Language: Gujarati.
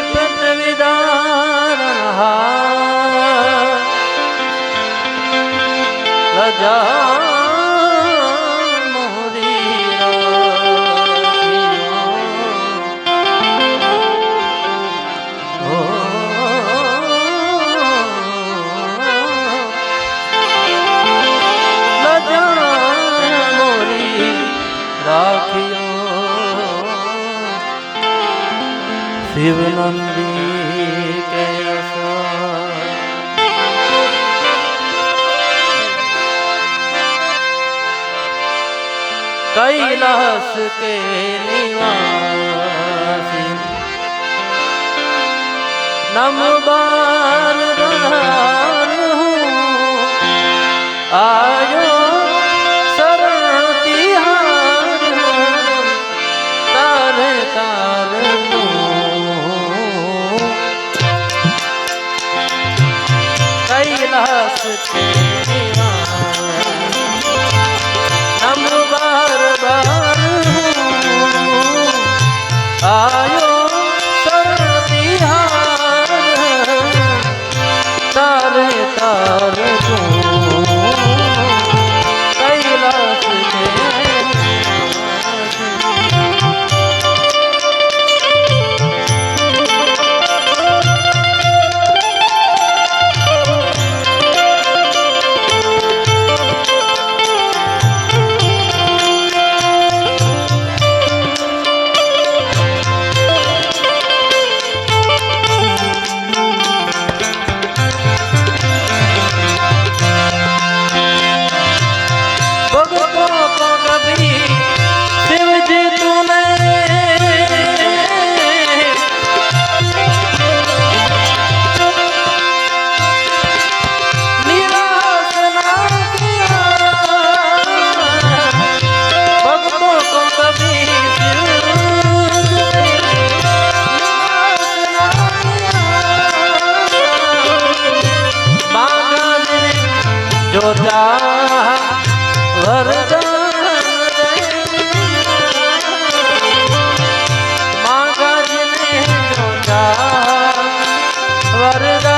વિપત વિદાન લજા શિવનંદી કૈલાસ કે નિવાસી નમ બાર આયો શરણ તિહાર તારે તાર রাস্তা Maridah.